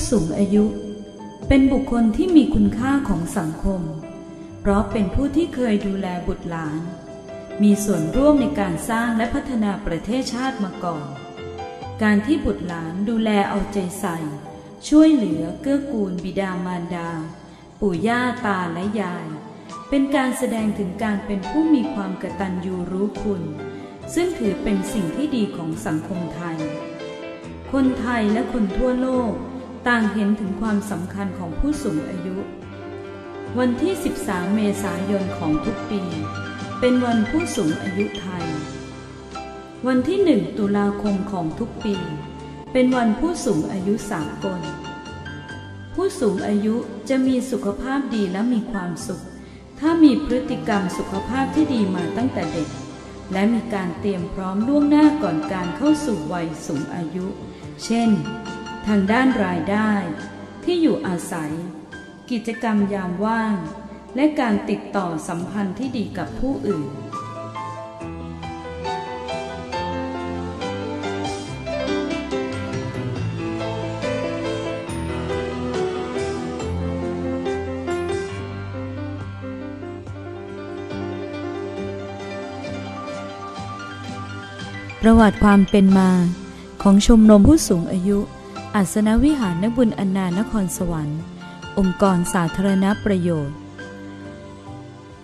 ้สูงอายุ เป็นบุคคลที่มีคุณค่าของสังคม เพราะเป็นผู้ที่เคยดูแลบุตรหลาน มีส่วนร่วมในการสร้างและพัฒนาประเทศชาติมาก่อน การที่บุตรหลานดูแลเอาใจใส่ ช่วยเหลือเกื้อกูลบิดามารดา ปู่ย่าตาและยาย เป็นการแสดงถึงการเป็นผู้มีความกตัญญูรู้คุณ ซึ่งถือเป็นสิ่งที่ดีของสังคมไทยคนไทยและคนทั่วโลก ต่างเห็นถึงความสำคัญของผู้สูงอายุ วันที่ 13 เมษายนของทุกปี เป็นวันผู้สูงอายุไทย วันที่ 1 ตุลาคมของทุกปี เป็นวันผู้สูงอายุสากล ผู้สูงอายุจะมีสุขภาพดีและมีความสุข ถ้ามีพฤติกรรมสุขภาพที่ดีมาตั้งแต่เด็ก และมีการเตรียมพร้อมล่วงหน้าก่อนการเข้าสู่วัยสูงอายุ เช่น ทางด้านรายได้ ที่อยู่อาศัย กิจกรรมยามว่าง และการติดต่อสัมพันธ์ที่ดีกับผู้อื่น ประวัติความเป็นมาของชมรมผู้สูงอายุ อัศนวิหารนบุญอนนานครสวรรค์ องค์กรสาธารณประโยชน์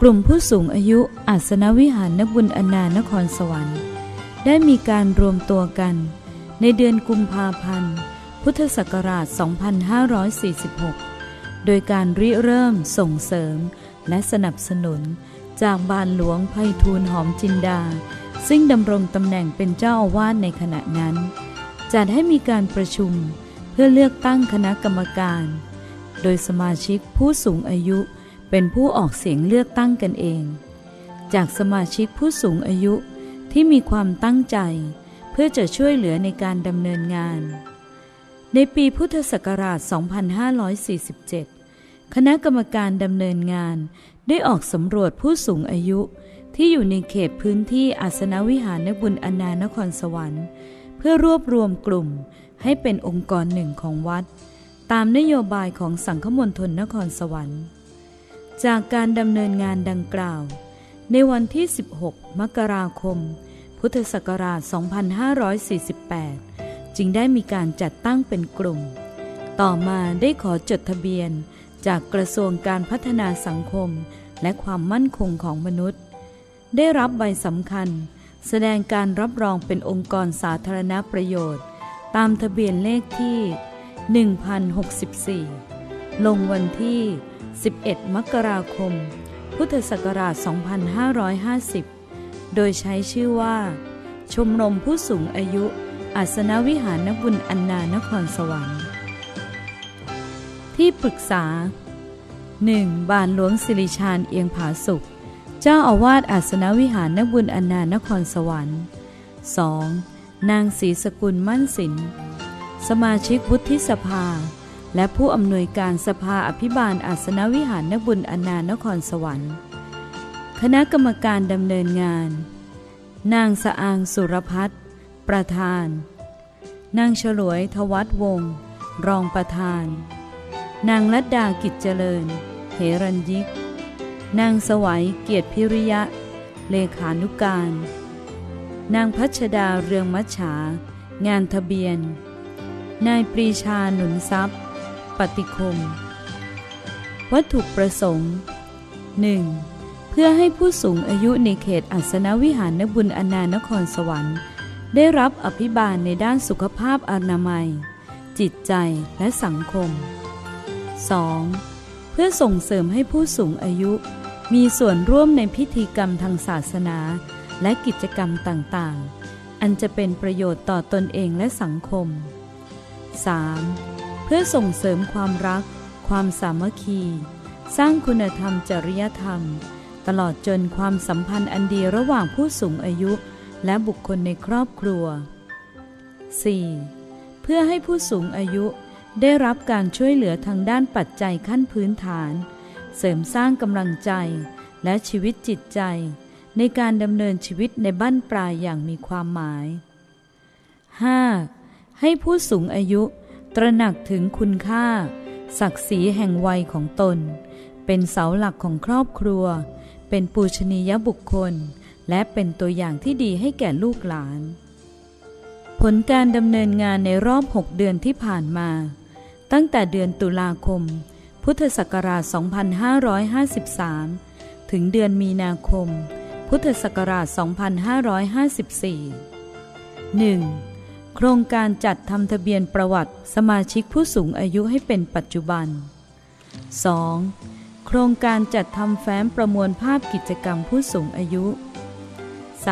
กลุ่มผู้สูงอายุอัศนวิหารนบุญอนนานครสวรรค์ ได้มีการรวมตัวกัน ในเดือนกุมภาพันธ์ พุทธศักราช 2546 โดยการริเริ่มส่งเสริมและสนับสนุนจากบานหลวงไพฑูรย์หอมจินดา ซึ่งดำรงตำแหน่งเป็นเจ้าอาวาสในขณะนั้น จัดให้มีการประชุม พื่อเลือกตั้งคณะกรรมการ โดยสมาชิกผู้สูงอายุเป็นผู้ออกเสียงเลือกตั้งกันเอง จากสมาชิกผู้สูงอายุที่มีความตั้งใจ เพื่อจะช่วยเหลือในการดำเนินงาน ในปีพุทธศักราช 2547 คณะกรรมการดำเนินงานได้ออกสำรวจผู้สูงอายุที่อยู่ในเขตพื้นที่อาสนวิหารนบุญอนานครสวรรค์ เพื่อรวบรวมกลุ่ม ให้เป็นองค์กรหนึ่งของวัด ตามนโยบายของสังฆมณฑลนครสวรรค์ จากการดำเนินงานดังกล่าว ในวันที่ 16 มกราคม พุทธศักราช 2548 จึงได้มีการจัดตั้งเป็นกลุ่ม ต่อมาได้ขอจดทะเบียนจากกระทรวงการพัฒนาสังคมและความมั่นคงของมนุษย์ ได้รับใบสำคัญ แสดงการรับรองเป็นองค์กรสาธารณประโยชน์ ตามทะเบียนเลขที่ 1064 ลงวันที่ 11 มกราคม พุทธศักราช 2550 โดยใช้ชื่อว่า ชมรมผู้สูงอายุ อาสนวิหารนบุญอันนานครสวรรค์ ที่ปรึกษา 1. บานหลวงสิริชาญเอียงผาสุข เจ้าอาวาสอาสนวิหารนบุญอนนานครสวรรค์ 2. นางศรีสกุลมั่นสิน สมาชิกวุฒิสภา และผู้อำนวยการสภาอภิบาลอาสนวิหารนบุญอนานครสวรรค์ คณะกรรมการดำเนินงาน นางสะอางสุรพัฒน์ประธาน นางฉลวยทวัฒวงศ์รองประธาน นางลัดดากิจเจริญเหรัญยิก นางสวัยเกียรติพิริยะ เลขานุการ นางพัชดาเรืองมัชฉา งานทะเบียน นายปรีชาหนุนทรัพย์ ปฏิคม วัตถุประสงค์ 1. เพื่อให้ผู้สูงอายุในเขตอัศนวิหารนบุญอนานครสวรรค์ ได้รับอภิบาลในด้านสุขภาพอนามัย จิตใจและสังคม 2. เพื่อส่งเสริมให้ผู้สูงอายุ มีส่วนร่วมในพิธีกรรมทางศาสนา และกิจกรรมต่างๆ อันจะเป็นประโยชน์ต่อตนเองและสังคม 3. เพื่อส่งเสริมความรัก ความสามัคคี สร้างคุณธรรมจริยธรรม ตลอดจนความสัมพันธ์อันดีระหว่างผู้สูงอายุ และบุคคลในครอบครัว 4. เพื่อให้ผู้สูงอายุได้รับการช่วยเหลือทางด้านปัจจัยขั้นพื้นฐาน เสริมสร้างกำลังใจและชีวิตจิตใจ ในการดำเนินชีวิตในบ้านปลายอย่างมีความหมาย 5. ให้ผู้สูงอายุตระหนักถึงคุณค่า ศักดิ์ศรีแห่งวัยของตน เป็นเสาหลักของครอบครัว เป็นปูชนียบุคคล และเป็นตัวอย่างที่ดีให้แก่ลูกหลาน ผลการดำเนินงานในรอบ 6 เดือนที่ผ่านมา ตั้งแต่เดือนตุลาคม พุทธศักราช 2553 ถึงเดือนมีนาคม พุทธศักราช 2554 1. โครงการจัดทำทะเบียนประวัติสมาชิกผู้สูงอายุให้เป็นปัจจุบัน 2. โครงการจัดทำแฟ้มประมวลภาพกิจกรรมผู้สูงอายุ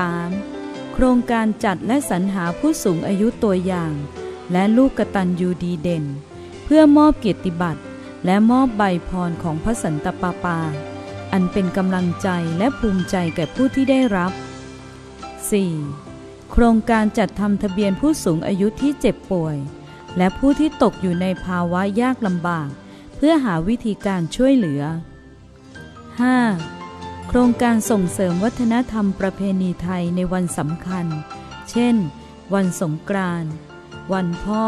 3. โครงการจัดและสรรหาผู้สูงอายุตัวอย่าง และลูกกตัญญูดีเด่น เพื่อมอบเกียรติบัตรและมอบใบพรของพระสันตะปาปา อันเป็นกำลังใจและภูมิใจแก่ผู้ที่ได้รับ 4. โครงการจัดทำทะเบียนผู้สูงอายุที่เจ็บป่วย และผู้ที่ตกอยู่ในภาวะยากลำบาก เพื่อหาวิธีการช่วยเหลือ 5. โครงการส่งเสริมวัฒนธรรมประเพณีไทยในวันสำคัญ เช่น วันสงกรานต์วันพ่อ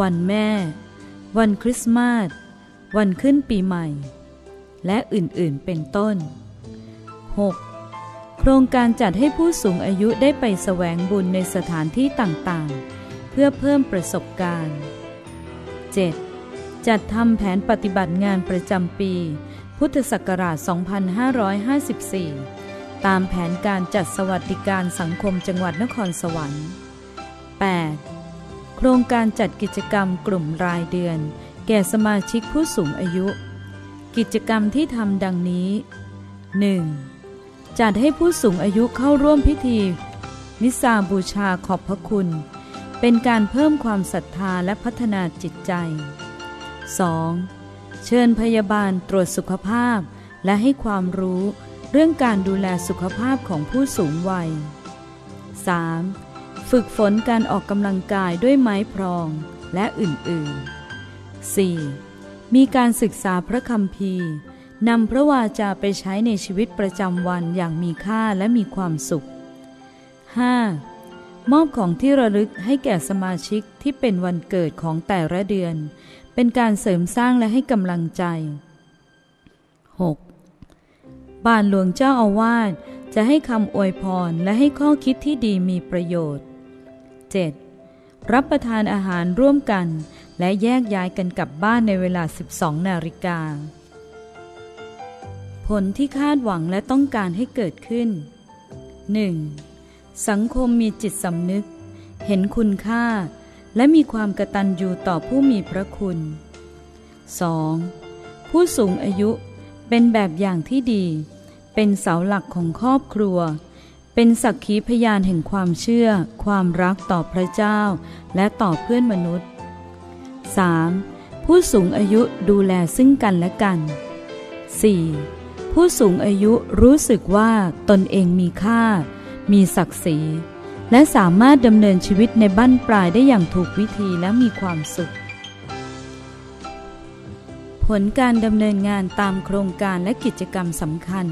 วันแม่ วันคริสต์มาส วันขึ้นปีใหม่ และอื่นๆ เป็นต้น 6. โครงการจัดให้ผู้สูงอายุได้ไปแสวงบุญในสถานที่ต่างๆ เพื่อเพิ่มประสบการณ์ 7. จัดทำแผนปฏิบัติงานประจำปี พุทธศักราช 2554 ตามแผนการจัดสวัสดิการสังคมจังหวัดนครสวรรค์ 8. โครงการจัดกิจกรรมกลุ่มรายเดือน แก่สมาชิกผู้สูงอายุ กิจกรรมที่ทำดังนี้ 1. จัดให้ผู้สูงอายุเข้าร่วมพิธี นิสาบูชาขอบพระคุณ เป็นการเพิ่มความศรัทธาและพัฒนาจิตใจ 2. เชิญพยาบาลตรวจสุขภาพ และให้ความรู้เรื่องการดูแลสุขภาพของผู้สูงวัย 3. ฝึกฝนการออกกำลังกายด้วยไม้พรองและอื่นๆ 4. มีการศึกษาพระคัมภีร์นำพระวาจาไปใช้ในชีวิตประจำวันอย่างมีค่าและมีความสุข 5. มอบของที่ระลึกให้แก่สมาชิกที่เป็นวันเกิดของแต่ละเดือน เป็นการเสริมสร้างและให้กำลังใจ 6. บานหลวงเจ้าอาวาสจะให้คำอวยพรและให้ข้อคิดที่ดีมีประโยชน์ 7. รับประทานอาหารร่วมกัน และแยกย้ายกันกลับบ้านในเวลา 12 นาฬิกา ผลที่คาดหวังและต้องการให้เกิดขึ้น 1. สังคมมีจิตสำนึก เห็นคุณค่า และมีความกระตัญญูต่อผู้มีพระคุณ 2. ผู้สูงอายุเป็นแบบอย่างที่ดี เป็นเสาหลักของครอบครัว เป็นสักขีพยานแห่งความเชื่อ ความรักต่อพระเจ้า และต่อเพื่อนมนุษย์ 3. ผู้สูงอายุดูแลซึ่งกันและกัน 4. ผู้สูงอายุรู้สึกว่าตนเองมีค่า มีศักดิ์ศรี และสามารถดำเนินชีวิตในบั้นปลายได้อย่างถูกวิธีและมีความสุข ผลการดำเนินงานตามโครงการและกิจกรรมสำคัญ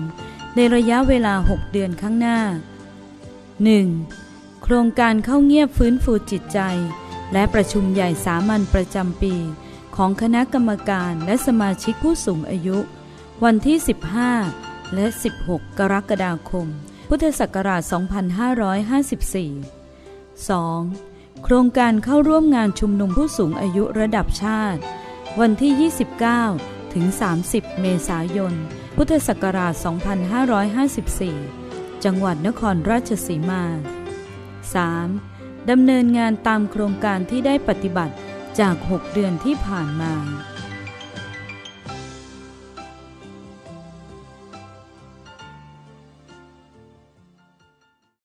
ในระยะเวลา 6 เดือนข้างหน้า 1. โครงการเข้าเงียบฟื้นฟูจิตใจ และประชุมใหญ่สามัญประจำปี ของคณะกรรมการและสมาชิกผู้สูงอายุ วันที่ 15 และ 16 กรกฎาคม พุทธศักราช 2554 2. โครงการเข้าร่วมงานชุมนุมผู้สูงอายุระดับชาติ วันที่ 29 ถึง 30 เมษายน พุทธศักราช 2554 จังหวัดนครราชสีมา 3. ดำเนินงานตามโครงการที่ได้ปฏิบัติจาก 6 เดือนที่ผ่านมา